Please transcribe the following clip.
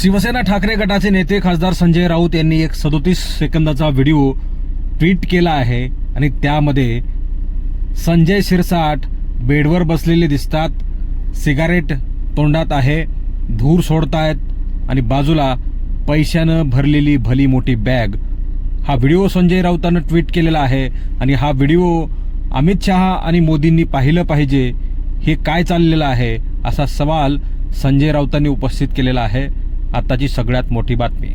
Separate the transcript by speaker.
Speaker 1: शिवसेना ठाकरे गटाचे नेते खासदार संजय राऊत यांनी एक सदोतीस सेकंदाचा व्हिडिओ ट्विट केला आहे आणि त्यामध्ये संजय शिरसाट बेडवर बसलेले दिसतात सिगारेट तोंडात आहे धूर सोडतायत आणि बाजूला पैशानं भरलेली भली मोठी बॅग. हा व्हिडिओ संजय राऊतानं ट्विट केलेला आहे आणि हा व्हिडिओ अमित शहा आणि मोदींनी पाहिलं पाहिजे हे काय चाललेलं आहे असा सवाल संजय राऊतांनी उपस्थित केलेला आहे. आत्ताची सगळ्यात मोठी बातमी.